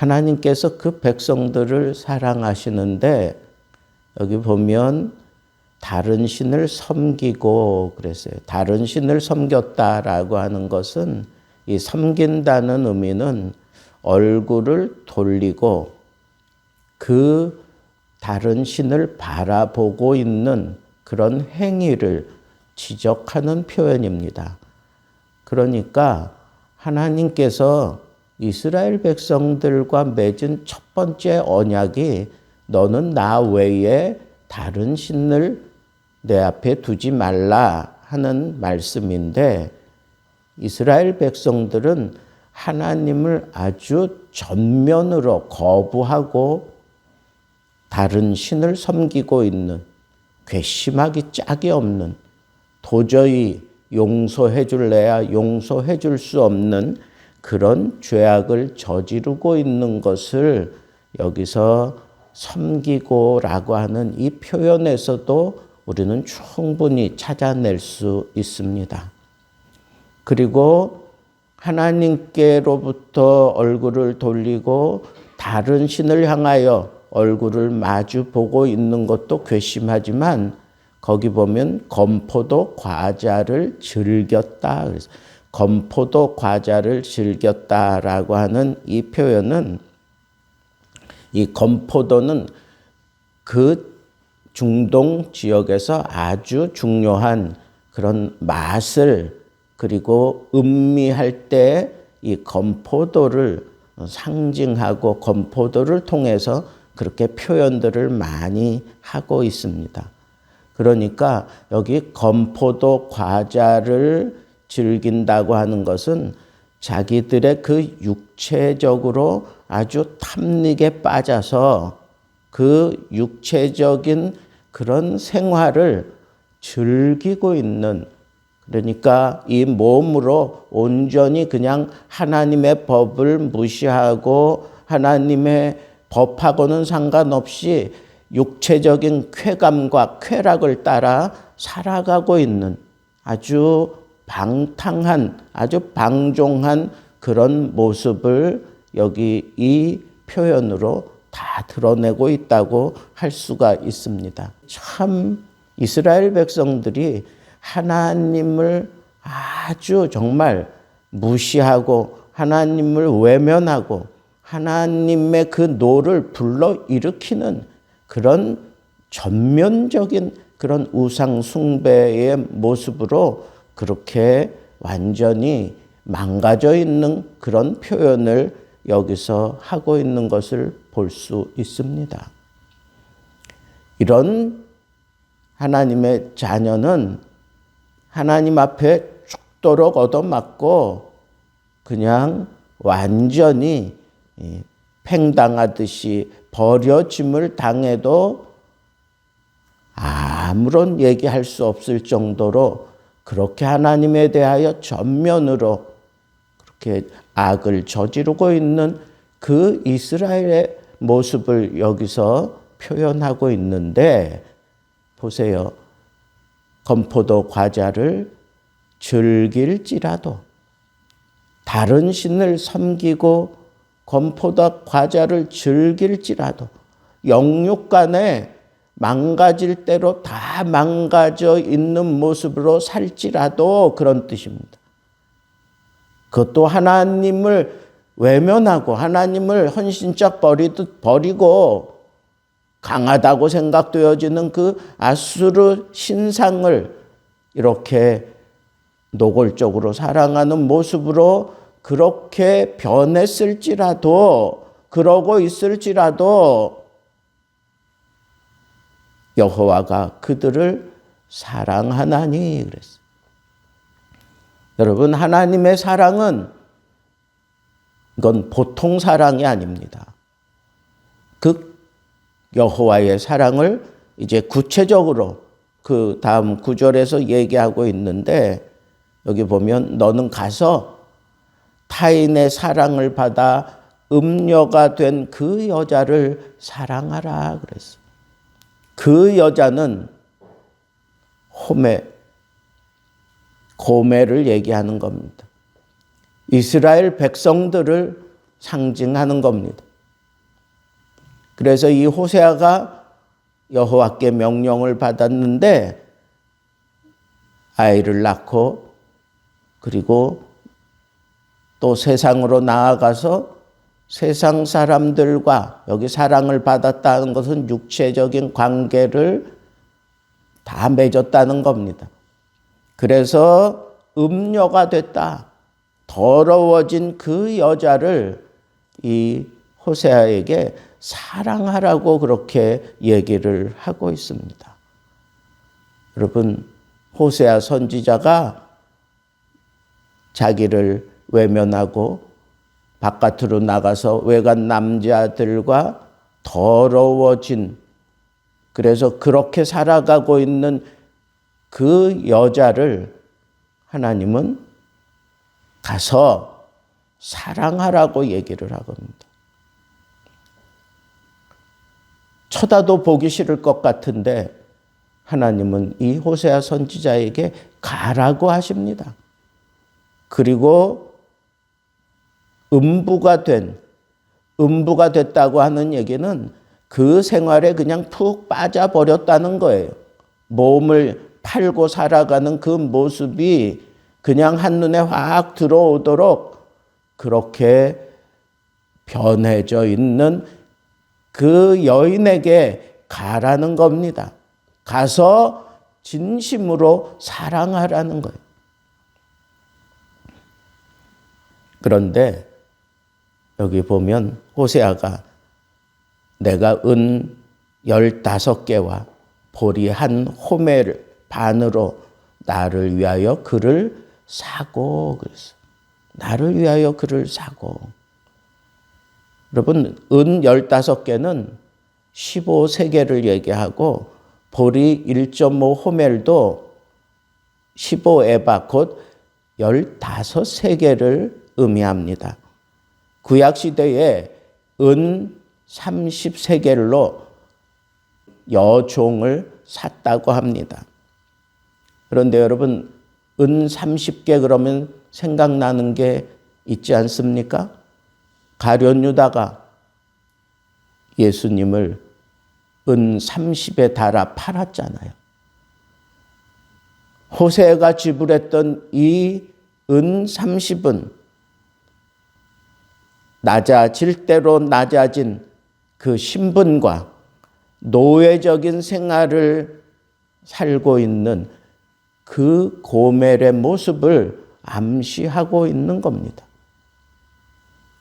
하나님께서 그 백성들을 사랑하시는데 여기 보면 다른 신을 섬기고 그랬어요. 다른 신을 섬겼다라고 하는 것은 이 섬긴다는 의미는 얼굴을 돌리고 그 다른 신을 바라보고 있는 그런 행위를 지적하는 표현입니다. 그러니까 하나님께서 이스라엘 백성들과 맺은 첫 번째 언약이 너는 나 외에 다른 신을 내 앞에 두지 말라 하는 말씀인데 이스라엘 백성들은 하나님을 아주 전면으로 거부하고 다른 신을 섬기고 있는 괘씸하기 짝이 없는 도저히 용서해 줄래야 용서해 줄 수 없는 그런 죄악을 저지르고 있는 것을 여기서 섬기고라고 하는 이 표현에서도 우리는 충분히 찾아낼 수 있습니다. 그리고 하나님께로부터 얼굴을 돌리고 다른 신을 향하여 얼굴을 마주 보고 있는 것도 괘씸하지만 거기 보면 검포도 과자를 즐겼다. 그래서 검포도 과자를 즐겼다라고 하는 이 표현은 이 검포도는 그 중동 지역에서 아주 중요한 그런 맛을 그리고 음미할 때이 검포도를 상징하고 검포도를 통해서 그렇게 표현들을 많이 하고 있습니다. 그러니까 여기 검포도 과자를 즐긴다고 하는 것은 자기들의 그 육체적으로 아주 탐닉에 빠져서 그 육체적인 그런 생활을 즐기고 있는 그러니까 이 몸으로 온전히 그냥 하나님의 법을 무시하고 하나님의 법하고는 상관없이 육체적인 쾌감과 쾌락을 따라 살아가고 있는 아주 방탕한 아주 방종한 그런 모습을 여기 이 표현으로 다 드러내고 있다고 할 수가 있습니다. 참 이스라엘 백성들이 하나님을 아주 정말 무시하고 하나님을 외면하고 하나님의 그 노를 불러 일으키는 그런 전면적인 그런 우상 숭배의 모습으로 그렇게 완전히 망가져 있는 그런 표현을 여기서 하고 있는 것을 볼 수 있습니다. 이런 하나님의 자녀는 하나님 앞에 죽도록 얻어맞고 그냥 완전히 팽당하듯이 버려짐을 당해도 아무런 얘기할 수 없을 정도로 그렇게 하나님에 대하여 전면으로 그렇게 악을 저지르고 있는 그 이스라엘의 모습을 여기서 표현하고 있는데 보세요. 건포도 과자를 즐길지라도 다른 신을 섬기고 건포도 과자를 즐길지라도 영육 간에 망가질 대로 다 망가져 있는 모습으로 살지라도 그런 뜻입니다. 그것도 하나님을 외면하고 하나님을 헌신짝 버리듯 버리고 강하다고 생각되어지는 그 아수르 신상을 이렇게 노골적으로 사랑하는 모습으로 그렇게 변했을지라도 그러고 있을지라도 여호와가 그들을 사랑하나니 그랬어요. 여러분 하나님의 사랑은 이건 보통 사랑이 아닙니다. 그 여호와의 사랑을 이제 구체적으로 그 다음 구절에서 얘기하고 있는데 여기 보면 너는 가서 타인의 사랑을 받아 음녀가 된 그 여자를 사랑하라 그랬어. 그 여자는 호메, 고메를 얘기하는 겁니다. 이스라엘 백성들을 상징하는 겁니다. 그래서 이 호세아가 여호와께 명령을 받았는데 아이를 낳고 그리고 또 세상으로 나아가서 세상 사람들과 여기 사랑을 받았다는 것은 육체적인 관계를 다 맺었다는 겁니다. 그래서 음녀가 됐다. 더러워진 그 여자를 이 호세아에게 사랑하라고 그렇게 얘기를 하고 있습니다. 여러분, 호세아 선지자가 자기를 외면하고 바깥으로 나가서 외간 남자들과 더러워진 그래서 그렇게 살아가고 있는 그 여자를 하나님은 가서 사랑하라고 얘기를 하겁니다. 쳐다도 보기 싫을 것 같은데 하나님은 이 호세아 선지자에게 가라고 하십니다. 그리고 음부가 된, 음부가 됐다고 하는 얘기는 그 생활에 그냥 푹 빠져버렸다는 거예요. 몸을 팔고 살아가는 그 모습이 그냥 한눈에 확 들어오도록 그렇게 변해져 있는 그 여인에게 가라는 겁니다. 가서 진심으로 사랑하라는 거예요. 그런데 여기 보면 호세아가 내가 은 열다섯 개와 보리 한 호멜 반으로 나를 위하여 그를 사고 그랬어. 나를 위하여 그를 사고. 여러분 은 열다섯 개는 15세계를 얘기하고 보리 1.5 호멜도 15에바 곧 15세계를 의미합니다. 구약 시대에 은 30세겔로 여종을 샀다고 합니다. 그런데 여러분 은 30개 그러면 생각나는 게 있지 않습니까? 가련 유다가 예수님을 은 30에 달아 팔았잖아요. 호세가 지불했던 이 은 30은 낮아질 대로 낮아진 그 신분과 노예적인 생활을 살고 있는 그 고멜의 모습을 암시하고 있는 겁니다.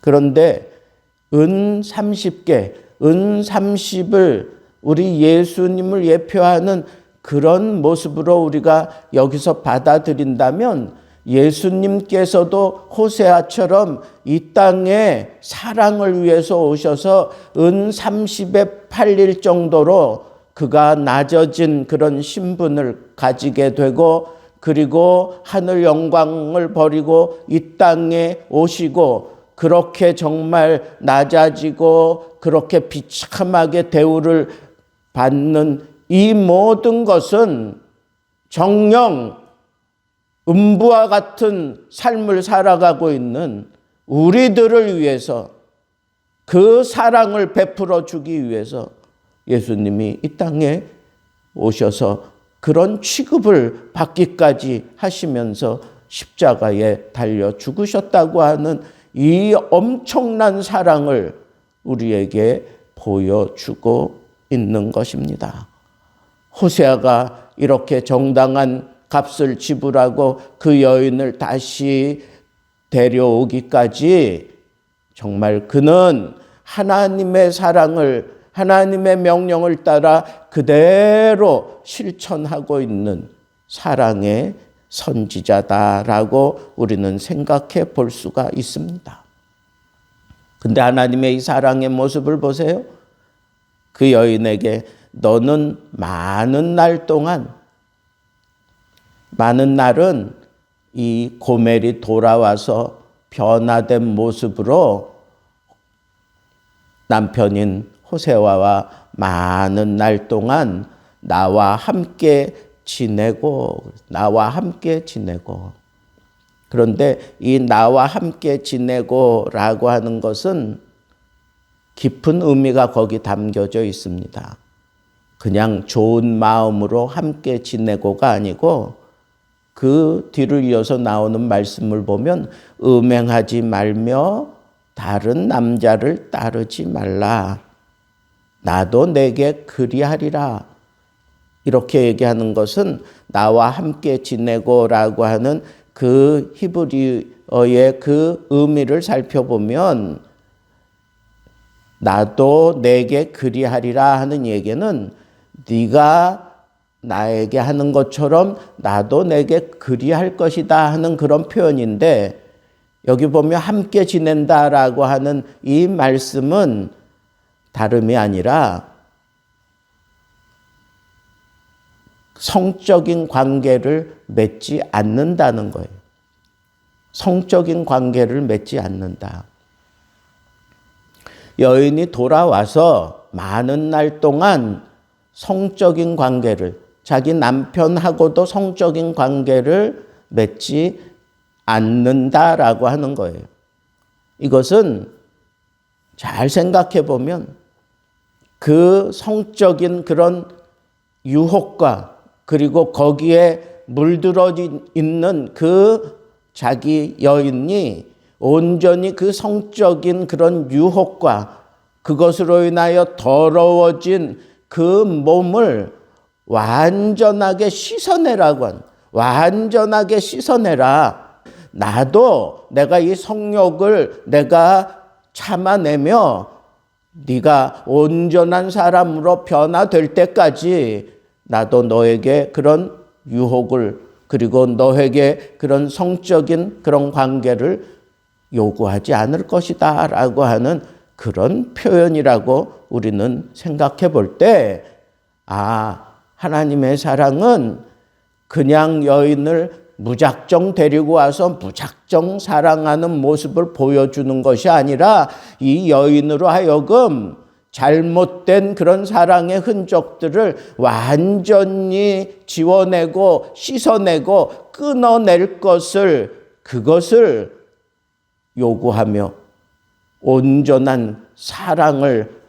그런데 은 30개, 은 30을 우리 예수님을 예표하는 그런 모습으로 우리가 여기서 받아들인다면 예수님께서도 호세아처럼 이 땅에 사랑을 위해서 오셔서 은 30에 팔릴 정도로 그가 낮아진 그런 신분을 가지게 되고 그리고 하늘 영광을 버리고 이 땅에 오시고 그렇게 정말 낮아지고 그렇게 비참하게 대우를 받는 이 모든 것은 정령 음부와 같은 삶을 살아가고 있는 우리들을 위해서 그 사랑을 베풀어 주기 위해서 예수님이 이 땅에 오셔서 그런 취급을 받기까지 하시면서 십자가에 달려 죽으셨다고 하는 이 엄청난 사랑을 우리에게 보여주고 있는 것입니다. 호세아가 이렇게 정당한 값을 지불하고 그 여인을 다시 데려오기까지 정말 그는 하나님의 사랑을 하나님의 명령을 따라 그대로 실천하고 있는 사랑의 선지자다라고 우리는 생각해 볼 수가 있습니다. 근데 하나님의 이 사랑의 모습을 보세요. 그 여인에게 너는 많은 날 동안 많은 날은 이 고멜이 돌아와서 변화된 모습으로 남편인 호세와와 많은 날 동안 나와 함께 지내고 나와 함께 지내고 그런데 이 나와 함께 지내고라고 하는 것은 깊은 의미가 거기 담겨져 있습니다. 그냥 좋은 마음으로 함께 지내고가 아니고 그 뒤를 이어서 나오는 말씀을 보면 음행하지 말며 다른 남자를 따르지 말라. 나도 내게 그리하리라. 이렇게 얘기하는 것은 나와 함께 지내고라고 하는 그 히브리어의 그 의미를 살펴보면 나도 내게 그리하리라 하는 얘기는 네가 나에게 하는 것처럼 나도 내게 그리할 것이다 하는 그런 표현인데 여기 보면 함께 지낸다라고 하는 이 말씀은 다름이 아니라 성적인 관계를 맺지 않는다는 거예요. 성적인 관계를 맺지 않는다. 여인이 돌아와서 많은 날 동안 성적인 관계를 자기 남편하고도 성적인 관계를 맺지 않는다라고 하는 거예요. 이것은 잘 생각해 보면 그 성적인 그런 유혹과 그리고 거기에 물들어 있는 그 자기 여인이 온전히 그 성적인 그런 유혹과 그것으로 인하여 더러워진 그 몸을 완전하게 씻어내라고 한, 완전하게 씻어내라. 나도 내가 이 성욕을 내가 참아내며 네가 온전한 사람으로 변화될 때까지 나도 너에게 그런 유혹을 그리고 너에게 그런 성적인 그런 관계를 요구하지 않을 것이다 라고 하는 그런 표현이라고 우리는 생각해 볼 때, 아, 하나님의 사랑은 그냥 여인을 무작정 데리고 와서 무작정 사랑하는 모습을 보여주는 것이 아니라 이 여인으로 하여금 잘못된 그런 사랑의 흔적들을 완전히 지워내고 씻어내고 끊어낼 것을 그것을 요구하며 온전한 사랑을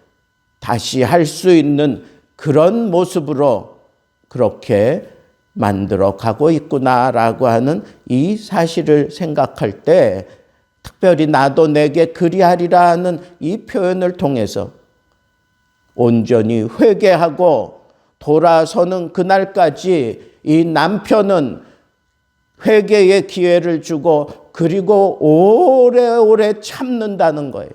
다시 할 수 있는 그런 모습으로 그렇게 만들어 가고 있구나라고 하는 이 사실을 생각할 때 특별히 나도 내게 그리하리라 하는 이 표현을 통해서 온전히 회개하고 돌아서는 그날까지 이 남편은 회개의 기회를 주고 그리고 오래오래 참는다는 거예요.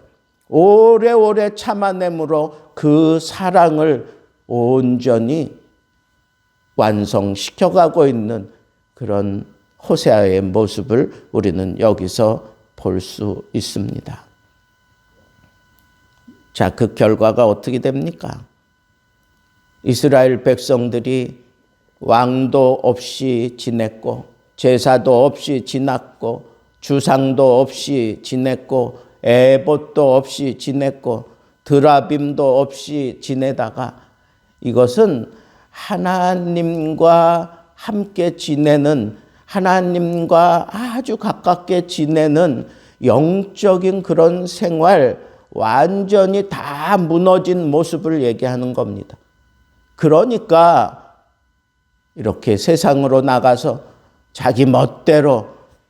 오래오래 참아내므로 그 사랑을 온전히 완성시켜가고 있는 그런 호세아의 모습을 우리는 여기서 볼 수 있습니다. 자, 그 결과가 어떻게 됩니까? 이스라엘 백성들이 왕도 없이 지냈고, 제사도 없이 지났고, 주상도 없이 지냈고, 에봇도 없이 지냈고, 드라빔도 없이 지내다가 이것은 하나님과 함께 지내는 하나님과 아주 가깝게 지내는 영적인 그런 생활 완전히 다 무너진 모습을 얘기하는 겁니다. 그러니까 이렇게 세상으로 나가서 자기 멋대로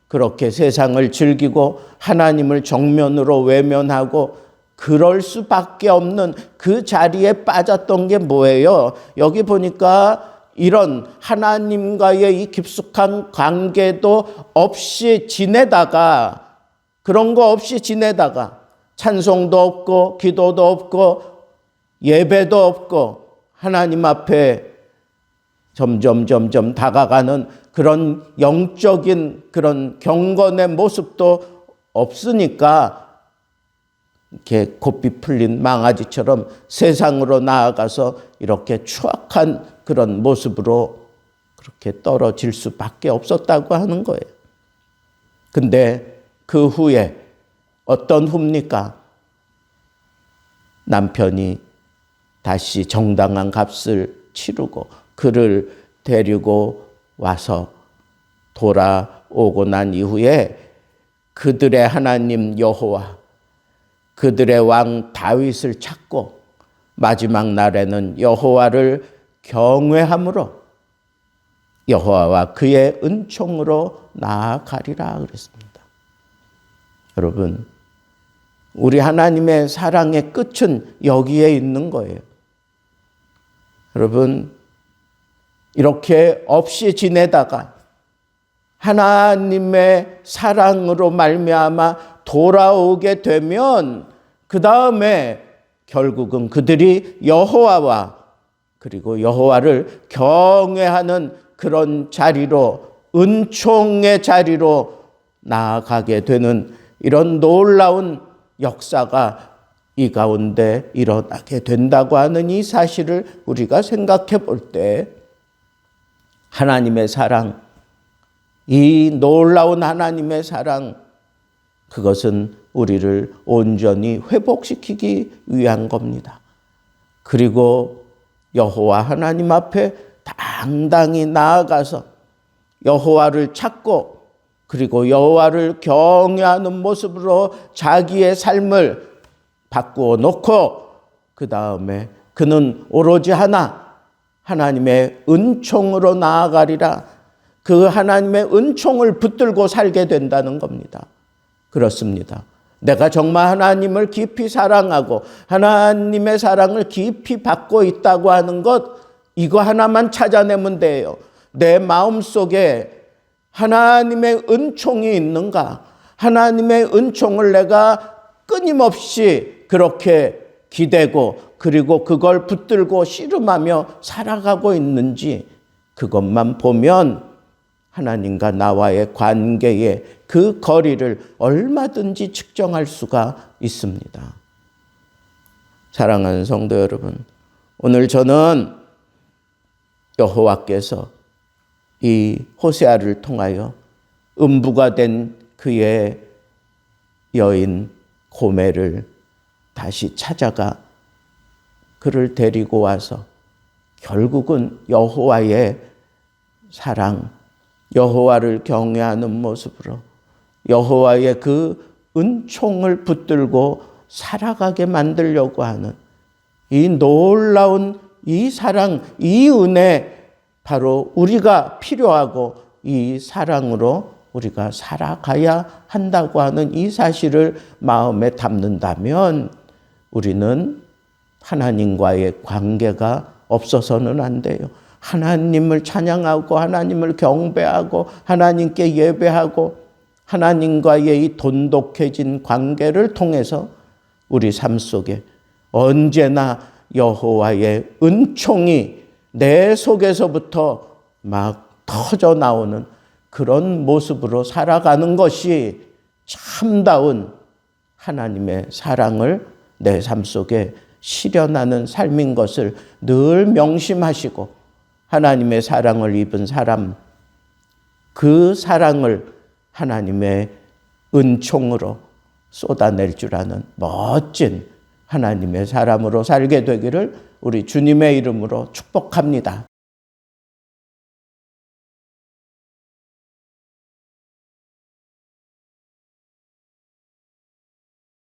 그렇게 세상을 즐기고 하나님을 정면으로 외면하고 그럴 수밖에 없는 그 자리에 빠졌던 게 뭐예요? 여기 보니까 이런 하나님과의 이 깊숙한 관계도 없이 지내다가 그런 거 없이 지내다가 찬송도 없고 기도도 없고 예배도 없고 하나님 앞에 점점 점점 다가가는 그런 영적인 그런 경건의 모습도 없으니까 이렇게 곱비 풀린 망아지처럼 세상으로 나아가서 이렇게 추악한 그런 모습으로 그렇게 떨어질 수밖에 없었다고 하는 거예요. 근데 그 후에 어떤 후입니까? 남편이 다시 정당한 값을 치르고 그를 데리고 와서 돌아오고 난 이후에 그들의 하나님 여호와 그들의 왕 다윗을 찾고 마지막 날에는 여호와를 경외함으로 여호와와 그의 은총으로 나아가리라 그랬습니다. 여러분, 우리 하나님의 사랑의 끝은 여기에 있는 거예요. 여러분, 이렇게 없이 지내다가 하나님의 사랑으로 말미암아 돌아오게 되면 그 다음에 결국은 그들이 여호와와 그리고 여호와를 경외하는 그런 자리로 은총의 자리로 나아가게 되는 이런 놀라운 역사가 이 가운데 일어나게 된다고 하는 이 사실을 우리가 생각해 볼 때 하나님의 사랑, 이 놀라운 하나님의 사랑, 그것은 우리를 온전히 회복시키기 위한 겁니다. 그리고 여호와 하나님 앞에 당당히 나아가서 여호와를 찾고 그리고 여호와를 경외하는 모습으로 자기의 삶을 바꾸어 놓고 그 다음에 그는 오로지 하나 하나님의 은총으로 나아가리라 그 하나님의 은총을 붙들고 살게 된다는 겁니다. 그렇습니다. 내가 정말 하나님을 깊이 사랑하고 하나님의 사랑을 깊이 받고 있다고 하는 것 이거 하나만 찾아내면 돼요. 내 마음 속에 하나님의 은총이 있는가? 하나님의 은총을 내가 끊임없이 그렇게 기대고 그리고 그걸 붙들고 씨름하며 살아가고 있는지 그것만 보면 하나님과 나와의 관계의 그 거리를 얼마든지 측정할 수가 있습니다. 사랑하는 성도 여러분, 오늘 저는 여호와께서 이 호세아를 통하여 음부가 된 그의 여인 고매를 다시 찾아가 그를 데리고 와서 결국은 여호와의 사랑, 여호와를 경외하는 모습으로 여호와의 그 은총을 붙들고 살아가게 만들려고 하는 이 놀라운 이 사랑, 이 은혜 바로 우리가 필요하고 이 사랑으로 우리가 살아가야 한다고 하는 이 사실을 마음에 담는다면 우리는 하나님과의 관계가 없어서는 안 돼요. 하나님을 찬양하고 하나님을 경배하고 하나님께 예배하고 하나님과의 이 돈독해진 관계를 통해서 우리 삶 속에 언제나 여호와의 은총이 내 속에서부터 막 터져 나오는 그런 모습으로 살아가는 것이 참다운 하나님의 사랑을 내 삶 속에 실현하는 삶인 것을 늘 명심하시고 하나님의 사랑을 입은 사람, 그 사랑을 하나님의 은총으로 쏟아낼 줄 아는 멋진 하나님의 사람으로 살게 되기를 우리 주님의 이름으로 축복합니다.